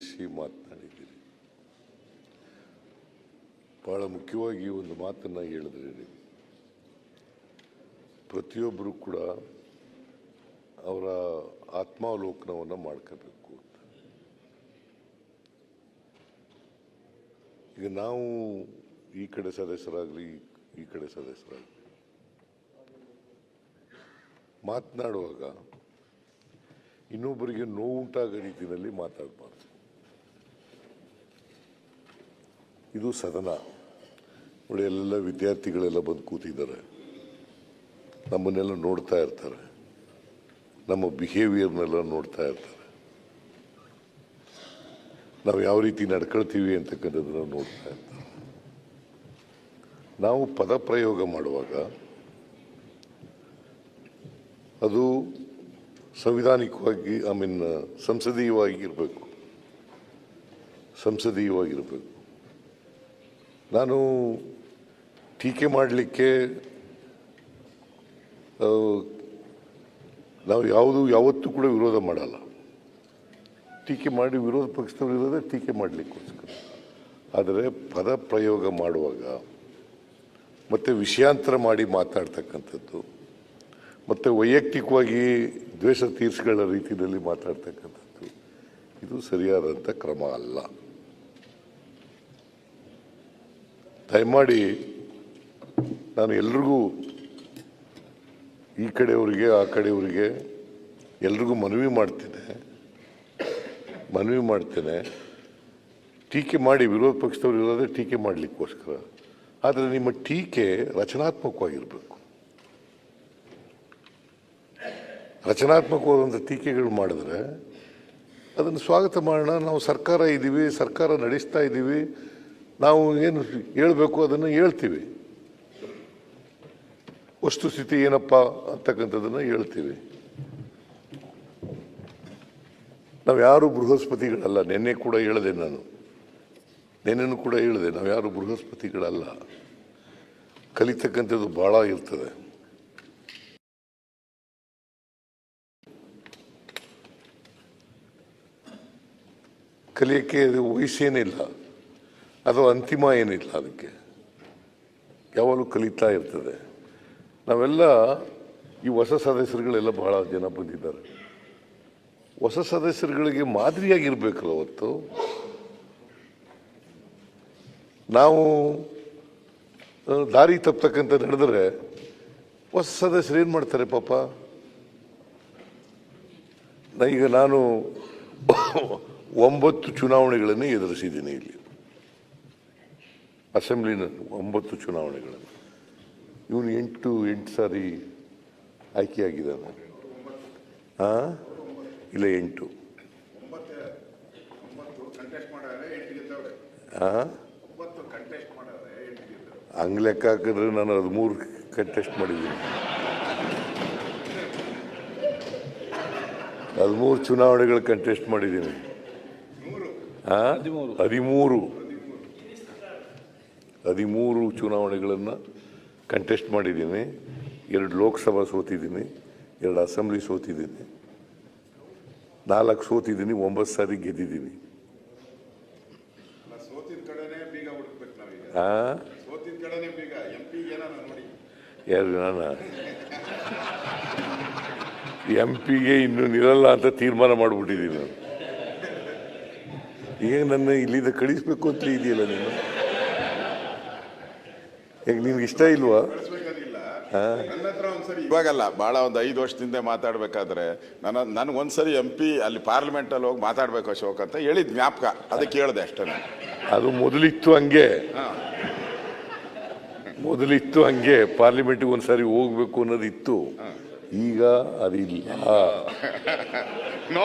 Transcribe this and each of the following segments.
ವಿಷಯ ಮಾತನಾಡಿದ್ದೀರಿ ಬಹಳ ಮುಖ್ಯವಾಗಿ ಒಂದು ಮಾತನ್ನು ಹೇಳಿದ್ರಿ ನೀವು. ಪ್ರತಿಯೊಬ್ಬರು ಕೂಡ ಅವರ ಆತ್ಮಾವಲೋಕನವನ್ನು ಮಾಡ್ಕೋಬೇಕು ಅಂತ. ಈಗ ನಾವು ಈ ಕಡೆ ಸದಸ್ಯರಾಗಲಿ, ಈ ಕಡೆ ಸದಸ್ಯರಾಗಲಿ ಮಾತನಾಡುವಾಗ ಇನ್ನೊಬ್ಬರಿಗೆ ನೋವುಂಟಾಗೋ ರೀತಿಯಲ್ಲಿ ಮಾತಾಡಬಾರ್ದು. ಇದು ಸದನ. ನೋಡಿ ಎಲ್ಲ ವಿದ್ಯಾರ್ಥಿಗಳೆಲ್ಲ ಬಂದು ಕೂತಿದ್ದಾರೆ. ನಮ್ಮನ್ನೆಲ್ಲ ನೋಡ್ತಾ ಇರ್ತಾರೆ. ನಮ್ಮ ಬಿಹೇವಿಯರ್ನೆಲ್ಲ ನೋಡ್ತಾ ಇರ್ತಾರೆ. ನಾವು ಯಾವ ರೀತಿ ನಡ್ಕೊಳ್ತೀವಿ ಅಂತಕ್ಕಂಥದ್ದನ್ನು ನೋಡ್ತಾ ಇರ್ತಾರೆ. ನಾವು ಪದ ಪ್ರಯೋಗ ಮಾಡುವಾಗ ಅದು ಸಂವಿಧಾನಿಕವಾಗಿ ಐ ಮೀನ್ ಸಂಸದೀಯವಾಗಿ ಇರಬೇಕು ಸಂಸದೀಯವಾಗಿರಬೇಕು. ನಾನು ಟೀಕೆ ಮಾಡಲಿಕ್ಕೆ ನಾವು ಯಾವುದು ಯಾವತ್ತೂ ಕೂಡ ವಿರೋಧ ಮಾಡಲ್ಲ. ಟೀಕೆ ಮಾಡಿ ವಿರೋಧ ಪಕ್ಷದವರು ಇರೋದೇ ಟೀಕೆ ಮಾಡಲಿಕ್ಕೋಸ್ಕರ. ಆದರೆ ಪದ ಪ್ರಯೋಗ ಮಾಡುವಾಗ, ಮತ್ತು ವಿಷಯಾಂತರ ಮಾಡಿ ಮಾತಾಡ್ತಕ್ಕಂಥದ್ದು, ಮತ್ತು ವೈಯಕ್ತಿಕವಾಗಿ ದ್ವೇಷ ತೀರ್ಸ್ಗಳ ರೀತಿಯಲ್ಲಿ ಮಾತಾಡ್ತಕ್ಕಂಥದ್ದು, ಇದು ಸರಿಯಾದಂಥ ಕ್ರಮ ಅಲ್ಲ. ದಯಮಾಡಿ ನಾನು ಎಲ್ರಿಗೂ ಈ ಕಡೆಯವರಿಗೆ, ಆ ಕಡೆಯವರಿಗೆ ಎಲ್ರಿಗೂ ಮನವಿ ಮಾಡ್ತೇನೆ ಮನವಿ ಮಾಡ್ತೇನೆ. ಟೀಕೆ ಮಾಡಿ, ವಿರೋಧ ಪಕ್ಷದವರು ಇರೋದೇ ಟೀಕೆ ಮಾಡಲಿಕ್ಕೋಸ್ಕರ. ಆದರೆ ನಿಮ್ಮ ಟೀಕೆ ರಚನಾತ್ಮಕವಾಗಿರಬೇಕು. ರಚನಾತ್ಮಕವಾದಂಥ ಟೀಕೆಗಳು ಮಾಡಿದ್ರೆ ಅದನ್ನು ಸ್ವಾಗತ ಮಾಡೋಣ. ನಾವು ಸರ್ಕಾರ ಇದ್ದೀವಿ, ಸರ್ಕಾರ ನಡೆಸ್ತಾ ಇದ್ದೀವಿ. ನಾವು ಏನು ಹೇಳಬೇಕು ಅದನ್ನು ಹೇಳ್ತೀವಿ. ವಸ್ತುಸ್ಥಿತಿ ಏನಪ್ಪ ಅಂತಕ್ಕಂಥದ್ದನ್ನು ಹೇಳ್ತೀವಿ. ನಾವು ಯಾರು ಬೃಹಸ್ಪತಿಗಳಲ್ಲ, ನಿನ್ನೆ ಕೂಡ ಹೇಳಿದೆ ನಾನು. ನಿನ್ನೆನೂ ಕೂಡ ಹೇಳಿದೆ, ನಾವು ಯಾರು ಬೃಹಸ್ಪತಿಗಳಲ್ಲ. ಕಲಿತಕ್ಕಂಥದ್ದು ಭಾಳ ಇರ್ತದೆ. ಕಲಿಯೋಕ್ಕೆ ವಯಸ್ಸೇನಿಲ್ಲ. ಅದು ಅಂತಿಮ ಏನಿಲ್ಲ ಅದಕ್ಕೆ. ಯಾವಾಗಲೂ ಕಲಿತಾ ಇರ್ತದೆ. ನಾವೆಲ್ಲ ಈ ಹೊಸ ಸದಸ್ಯರುಗಳೆಲ್ಲ ಬಹಳ ಜನ ಬಂದಿದ್ದಾರೆ. ಹೊಸ ಸದಸ್ಯರುಗಳಿಗೆ ಮಾದರಿಯಾಗಿರ್ಬೇಕಲ್ಲ ಅವತ್ತು. ನಾವು ದಾರಿ ತಪ್ಪತಕ್ಕಂಥ ನಡೆದ್ರೆ ಹೊಸ ಸದಸ್ಯರು ಏನು ಮಾಡ್ತಾರೆ ಪಾಪ? ಈಗ ನಾನು ಒಂಬತ್ತು ಚುನಾವಣೆಗಳನ್ನು ಎದುರಿಸಿದ್ದೀನಿ ಇಲ್ಲಿ. ಅಸೆಂಬ್ಲಿನ ಒಂಬತ್ತು ಚುನಾವಣೆಗಳಲ್ಲಿ ಇವನು ಎಂಟು ಎಂಟು ಸಾರಿ ಆಯ್ಕೆಯಾಗಿದ್ದಾನೆ. ಹಾಂ ಇಲ್ಲ ಎಂಟು. ಹಾಂ ಹಂಗೆ ಲೆಕ್ಕ ಹಾಕಿದ್ರೆ ನಾನು ಹದಿಮೂರು ಕಂಟೆಸ್ಟ್ ಮಾಡಿದ್ದೀನಿ. ಹದಿಮೂರು ಚುನಾವಣೆಗಳು ಕಂಟೆಸ್ಟ್ ಮಾಡಿದ್ದೀನಿ. ಹಾಂ ಹದಿಮೂರು. ಹದಿಮೂರು ಚುನಾವಣೆಗಳನ್ನು ಕಂಟೆಸ್ಟ್ ಮಾಡಿದ್ದೀನಿ. ಎರಡು ಲೋಕಸಭಾ ಸೋತಿದ್ದೀನಿ. ಎರಡು ಅಸೆಂಬ್ಲಿ ಸೋತಿದ್ದೀನಿ. ನಾಲ್ಕು ಸೋತಿದ್ದೀನಿ ಒಂಬತ್ತು ಸಾರಿ ಗೆದ್ದಿದ್ದೀನಿ. ಯಾರು ನಾನು? ಎಂ ಪಿಗೆ ಇನ್ನು ನಿಲ್ಲಲ್ಲ ಅಂತ ತೀರ್ಮಾನ ಮಾಡಿಬಿಟ್ಟಿದ್ದೀನಿ ನಾನು. ಈಗ ನನ್ನ ಇಲ್ಲಿಂದ ಕಳಿಸ್ಬೇಕು ಅಂತ ಇದೆಯಲ್ಲ ನೀನು? ಈಗ ನಿನ್ಗೆ ಇಷ್ಟ ಇಲ್ವಾ? ಇವಾಗಲ್ಲ ಭಾಳ ಒಂದು ಐದು ವರ್ಷದಿಂದ ಮಾತಾಡಬೇಕಾದ್ರೆ ನನ್ನ ನನಗೆ ಒಂದ್ಸರಿ ಎಂ ಪಿ ಅಲ್ಲಿ ಪಾರ್ಲಿಮೆಂಟಲ್ಲಿ ಹೋಗಿ ಮಾತಾಡ್ಬೇಕು ಅಶೋಕ್ ಅಂತ ಹೇಳಿದ್ ಜ್ಞಾಪಕ. ಅದಕ್ಕೆ ಕೇಳಿದೆ ಅಷ್ಟೇ. ಅದು ಮೊದಲಿತ್ತು ಹಂಗೆ. ಮೊದಲಿತ್ತು ಹಂಗೆ ಪಾರ್ಲಿಮೆಂಟ್ಗೆ ಒಂದ್ಸರಿ ಹೋಗ್ಬೇಕು ಅನ್ನೋದಿತ್ತು. ಈಗ ಅದಿಲ್ಲ. ನೋ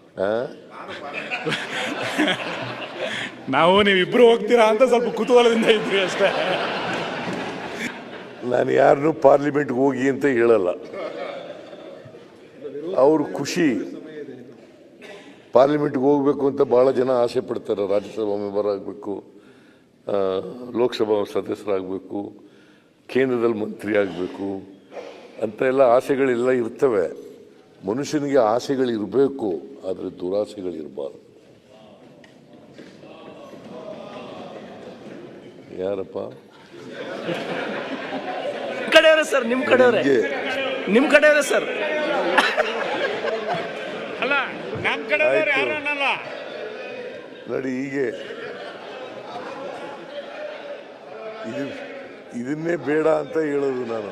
ನಾವು ನೀವಿಬ್ರು ಹೋಗ್ತೀರಾ ಅಂತ ಸ್ವಲ್ಪ ಕುತೂಹಲದಿಂದ ಇದ್ವಿ ಅಷ್ಟೇ. ನಾನು ಯಾರನ್ನೂ ಪಾರ್ಲಿಮೆಂಟ್ಗೆ ಹೋಗಿ ಅಂತ ಹೇಳಲ್ಲ. ಅವ್ರ ಖುಷಿ. ಪಾರ್ಲಿಮೆಂಟ್ಗೆ ಹೋಗ್ಬೇಕು ಅಂತ ಭಾಳ ಜನ ಆಸೆ ಪಡ್ತಾರೆ. ರಾಜ್ಯಸಭಾ ಮೆಂಬರ್ ಆಗಬೇಕು ಲೋಕಸಭಾ ಸದಸ್ಯರಾಗಬೇಕು, ಕೇಂದ್ರದಲ್ಲಿ ಮಂತ್ರಿ ಆಗಬೇಕು ಅಂತ ಎಲ್ಲ ಆಸೆಗಳೆಲ್ಲ ಇರ್ತವೆ. ಮನುಷ್ಯನಿಗೆ ಆಸೆಗಳಿರಬೇಕು ಆದರೆ ದುರಾಸೆಗಳಿರಬಾರ್ದು. ಯಾರಪ್ಪ? ಕಡೆಯವರೇ ಸರ್ ನಿಮ್ ಕಡೆಯವರೇ. ನಿಮ್ ಕಡೆಯವರೇ ಸರ್. ಅಲ್ಲ ನಮ್ಮ ಕಡೆ ಯಾರು ಅನ್ನಲ್ಲ. ನೋಡಿ ಹೀಗೆ. ಇದು ಇದನ್ನೇ ಬೇಡ ಅಂತ ಹೇಳೋದು ನಾನು.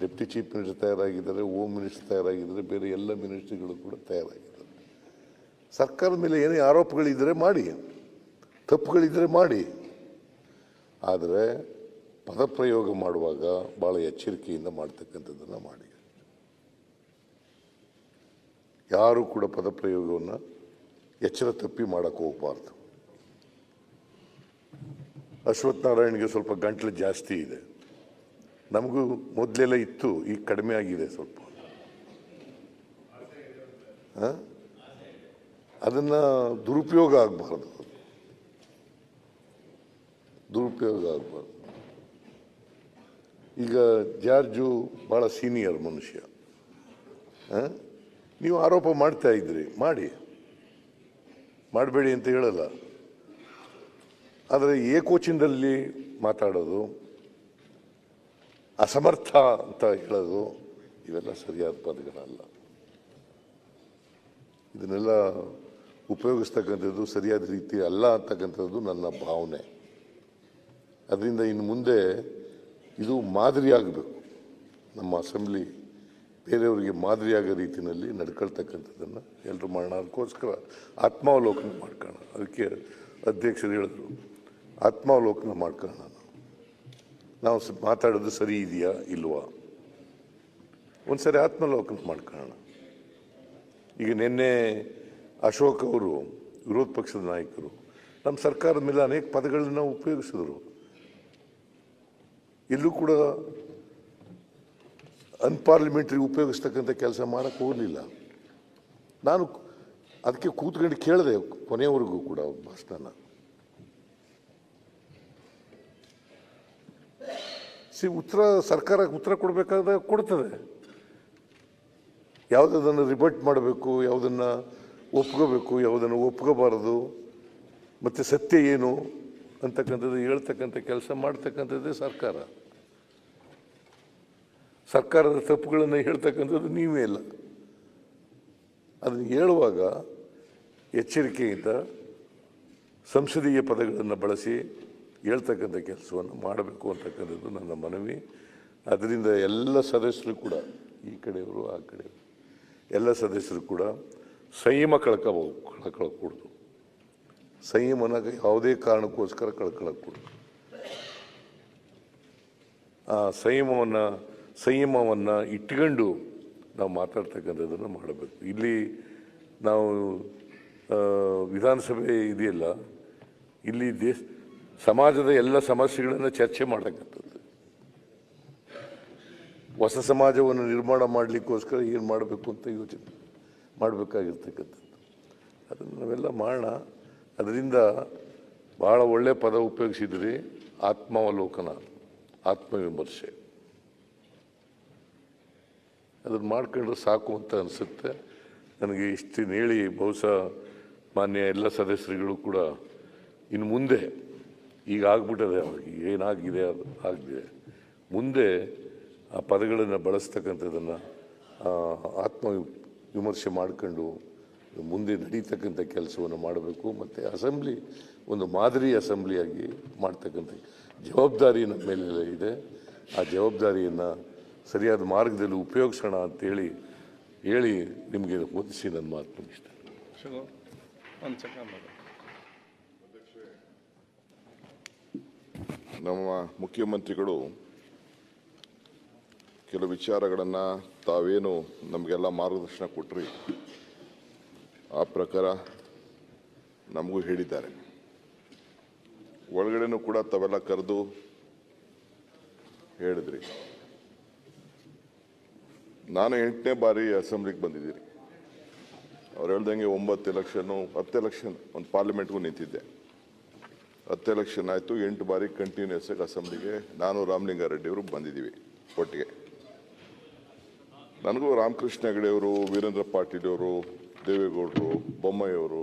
ಡೆಪ್ಟಿ ಚೀಫ್ ಮಿನಿಸ್ಟರ್ ತಯಾರಾಗಿದ್ದಾರೆ ಹೋಮ್ ಮಿನಿಸ್ಟರ್ ತಯಾರಾಗಿದ್ದಾರೆ, ಬೇರೆ ಎಲ್ಲ ಮಿನಿಸ್ಟ್ರಿಗಳು ಕೂಡ ತಯಾರಾಗಿದ್ದಾರೆ. ಸರ್ಕಾರದ ಮೇಲೆ ಏನೇ ಆರೋಪಗಳಿದ್ದರೆ ಮಾಡಿ ತಪ್ಪುಗಳಿದ್ದರೆ ಮಾಡಿ. ಆದರೆ ಪದಪ್ರಯೋಗ ಮಾಡುವಾಗ ಭಾಳ ಎಚ್ಚರಿಕೆಯಿಂದ ಮಾಡ್ತಕ್ಕಂಥದ್ದನ್ನು ಮಾಡಿ. ಯಾರೂ ಕೂಡ ಪದಪ್ರಯೋಗವನ್ನು ಎಚ್ಚರ ತಪ್ಪಿ ಮಾಡೋಕ್ಕೆ ಹೋಗಬಾರ್ದು. ಅಶ್ವಥ್ ನಾರಾಯಣ್ಗೆ ಸ್ವಲ್ಪ ಗಂಟ್ಲು ಜಾಸ್ತಿ ಇದೆ. ನಮಗೂ ಮೊದಲೆಲ್ಲ ಇತ್ತು, ಈಗ ಕಡಿಮೆ ಆಗಿದೆ ಸ್ವಲ್ಪ. ಅದನ್ನು ದುರುಪಯೋಗ ಆಗಬಾರ್ದು. ದುರುಪಯೋಗ ಆಗಬಾರ್ದು. ಈಗ ಜಾರ್ಜು ಭಾಳ ಸೀನಿಯರ್ ಮನುಷ್ಯ? ನೀವು ಆರೋಪ ಮಾಡ್ತಾ ಇದ್ರಿ, ಮಾಡಿ. ಮಾಡಬೇಡಿ ಅಂತ ಹೇಳಲ್ಲ. ಆದರೆ ಏಕೋಚಿನದಲ್ಲಿ ಮಾತಾಡೋದು ಅಸಮರ್ಥ ಅಂತ ಹೇಳೋದು ಇವೆಲ್ಲ ಸರಿಯಾದ ಪದಗಳಲ್ಲ. ಇದನ್ನೆಲ್ಲ ಉಪಯೋಗಿಸ್ತಕ್ಕಂಥದ್ದು ಸರಿಯಾದ ರೀತಿ ಅಲ್ಲ ಅಂತಕ್ಕಂಥದ್ದು ನನ್ನ ಭಾವನೆ. ಅದರಿಂದ ಇನ್ನು ಮುಂದೆ ಇದು ಮಾದರಿಯಾಗಬೇಕು. ನಮ್ಮ ಅಸೆಂಬ್ಲಿ ಬೇರೆಯವರಿಗೆ ಮಾದರಿಯಾಗೋ ರೀತಿಯಲ್ಲಿ ನಡ್ಕೊಳ್ತಕ್ಕಂಥದ್ದನ್ನು ಎಲ್ಲರೂ ಮಾಡೋಣ. ಅದಕ್ಕೋಸ್ಕರ ಆತ್ಮಾವಲೋಕನ ಮಾಡ್ಕೋಣ ಅದಕ್ಕೆ ಅಧ್ಯಕ್ಷರು ಹೇಳಿದ್ರು. ಆತ್ಮಾವಲೋಕನ ಮಾಡ್ಕೊಳ್ಳೋಣ. ನಾವು. ಮಾತಾಡೋದು ಸರಿ ಇದೆಯಾ ಇಲ್ವಾ? ಒಂದ್ಸರಿ ಆತ್ಮಲೋಕನ ಮಾಡ್ಕೊಳ್ಳೋಣ. ಈಗ ನಿನ್ನೆ ಅಶೋಕ್ ಅವರು, ವಿರೋಧ ಪಕ್ಷದ ನಾಯಕರು, ನಮ್ಮ ಸರ್ಕಾರದ ಮೇಲೆ ಅನೇಕ ಪದಗಳನ್ನ ಉಪಯೋಗಿಸಿದ್ರು. ಎಲ್ಲೂ ಕೂಡ ಅನ್ಪಾರ್ಲಿಮೆಂಟ್ರಿ ಉಪಯೋಗಿಸ್ತಕ್ಕಂಥ ಕೆಲಸ ಮಾಡಕ್ಕೆ ಹೋಗಲಿಲ್ಲ. ನಾನು ಅದಕ್ಕೆ ಕೂತ್ಕೊಂಡು ಕೇಳಿದೆ ಕೊನೆಯವರೆಗೂ ಕೂಡ ಅವ್ರ ಸಿ ಉತ್ತರ ಸರ್ಕಾರಕ್ಕೆ ಉತ್ತರ ಕೊಡಬೇಕಾದ ಕೊಡ್ತದೆ. ಯಾವುದನ್ನು ರಿಬರ್ಟ್ ಮಾಡಬೇಕು, ಯಾವುದನ್ನು ಒಪ್ಕೋಬೇಕು, ಯಾವುದನ್ನು ಒಪ್ಕೋಬಾರದು, ಮತ್ತು ಸತ್ಯ ಏನು ಅಂತಕ್ಕಂಥದ್ದು ಹೇಳ್ತಕ್ಕಂಥ ಕೆಲಸ ಮಾಡ್ತಕ್ಕಂಥದ್ದೇ ಸರ್ಕಾರ. ಸರ್ಕಾರದ ತಪ್ಪುಗಳನ್ನು ಹೇಳ್ತಕ್ಕಂಥದ್ದು ನೀವೇ ಇಲ್ಲ ಅದನ್ನು ಹೇಳುವಾಗ ಎಚ್ಚರಿಕೆಯಿಂದ ಸಂಸದೀಯ ಪದಗಳನ್ನು ಬಳಸಿ ಹೇಳ್ತಕ್ಕಂಥ ಕೆಲಸವನ್ನು ಮಾಡಬೇಕು ಅಂತಕ್ಕಂಥದ್ದು ನನ್ನ ಮನವಿ. ಅದರಿಂದ ಎಲ್ಲ ಸದಸ್ಯರು ಕೂಡ ಈ ಕಡೆಯವರು, ಆ ಕಡೆಯವರು, ಎಲ್ಲ ಸದಸ್ಯರು ಕೂಡ ಸಂಯಮ ಕಳ್ಕೋ ಕಳ್ಕೊಳಕೂಡ್ದು. ಸಂಯಮನ ಯಾವುದೇ ಕಾರಣಕ್ಕೋಸ್ಕರ ಕಳ್ಕೊಳಕೂಡ್ದು. ಆ ಸಂಯಮವನ್ನು ಸಂಯಮವನ್ನು ಇಟ್ಕೊಂಡು ನಾವು ಮಾತಾಡ್ತಕ್ಕಂಥದ್ದನ್ನು ಮಾಡಬೇಕು. ಇಲ್ಲಿ ನಾವು ವಿಧಾನಸಭೆ ಇದೆಯಲ್ಲ, ಇಲ್ಲಿ ದೇಶ ಸಮಾಜದ ಎಲ್ಲ ಸಮಸ್ಯೆಗಳನ್ನು ಚರ್ಚೆ ಮಾಡತಕ್ಕಂಥದ್ದು. ಹೊಸ ಸಮಾಜವನ್ನು ನಿರ್ಮಾಣ ಮಾಡಲಿಕ್ಕೋಸ್ಕರ ಏನು ಮಾಡಬೇಕು ಅಂತ ಯೋಚನೆ ಮಾಡಬೇಕಾಗಿರ್ತಕ್ಕಂಥದ್ದು. ಅದನ್ನು ನಾವೆಲ್ಲ ಮಾಡೋಣ ಅದರಿಂದ ಭಾಳ ಒಳ್ಳೆಯ ಪದ ಉಪಯೋಗಿಸಿದ್ರಿ, ಆತ್ಮಾವಲೋಕನ, ಆತ್ಮವಿಮರ್ಶೆ. ಅದನ್ನು ಮಾಡ್ಕೊಂಡ್ರೆ ಸಾಕು ಅಂತ ಅನಿಸುತ್ತೆ. ನನಗೆ ಇಷ್ಟಿನ ಹೇಳಿ ಬಹುಶಃ ಮಾನ್ಯ ಎಲ್ಲ ಸದಸ್ಯರುಗಳು ಕೂಡ ಇನ್ನು ಮುಂದೆ ಈಗ ಆಗ್ಬಿಟ್ಟದೆ ಅವ್ರಿಗೆ, ಏನಾಗಿದೆ ಅದು? ಆಗಿದೆ ಮುಂದೆ ಆ ಪದಗಳನ್ನು ಬಳಸ್ತಕ್ಕಂಥದ್ದನ್ನು ಆತ್ಮ ವಿಮರ್ಶೆ ಮಾಡ್ಕೊಂಡು ಮುಂದೆ ನಡೀತಕ್ಕಂಥ ಕೆಲಸವನ್ನು ಮಾಡಬೇಕು. ಮತ್ತು ಅಸೆಂಬ್ಲಿ, ಒಂದು ಮಾದರಿ ಅಸೆಂಬ್ಲಿಯಾಗಿ ಮಾಡ್ತಕ್ಕಂಥ ಜವಾಬ್ದಾರಿ ನಮ್ಮ ಮೇಲೆ ಇದೆ. ಆ ಜವಾಬ್ದಾರಿಯನ್ನು ಸರಿಯಾದ ಮಾರ್ಗದಲ್ಲಿ ಉಪಯೋಗಿಸೋಣ ಅಂತೇಳಿ, ಹೇಳಿ ನಿಮಗೆ ಓದಿಸಿ ನನ್ನ ಮಾತು ಇಷ್ಟ ಮುಗಿಸ್ತೇನೆ ಒಂದು ಸೆಕೆಂಡ್ ನಮ್ಮ ಮುಖ್ಯಮಂತ್ರಿಗಳು ಕೆಲವು ವಿಚಾರಗಳನ್ನು ತಾವೇನು ನಮಗೆಲ್ಲ ಮಾರ್ಗದರ್ಶನ ಕೊಟ್ಟ್ರಿ ಆ ಪ್ರಕಾರ ನಮಗೂ ಹೇಳಿದ್ದಾರೆ. ಒಳಗಡೆನೂ ಕೂಡ ತಾವೆಲ್ಲ ಕರೆದು ಹೇಳಿದ್ರಿ. ನಾನು ಎಂಟನೇ ಬಾರಿ ಅಸೆಂಬ್ಲಿಗೆ ಬಂದಿದ್ದೀನಿ. ಅವ್ರು ಹೇಳ್ದಂಗೆ ಒಂಬತ್ತು ಎಲೆಕ್ಷನ್ನು, ಹತ್ತು ಎಲೆಕ್ಷನ್ ಒಂದು ಪಾರ್ಲಿಮೆಂಟ್ಗೂ ನಿಂತಿದ್ದೆ. ಹತ್ತು ಎಲೆಕ್ಷನ್ ಆಯಿತು, ಎಂಟು ಬಾರಿ ಕಂಟಿನ್ಯೂಸ್ ಆಗಿ ಅಸೆಂಬ್ಲಿಗೆ ನಾನು ರಾಮಲಿಂಗಾರೆಡ್ಡಿ ಅವರು ಬಂದಿದ್ದೀವಿ ಒಟ್ಟಿಗೆ. ನನಗೂ ರಾಮಕೃಷ್ಣ ಹೆಗಡೆಯವರು, ವೀರೇಂದ್ರ ಪಾಟೀಲ್ ಅವರು, ದೇವೇಗೌಡರು, ಬೊಮ್ಮಾಯಿ ಅವರು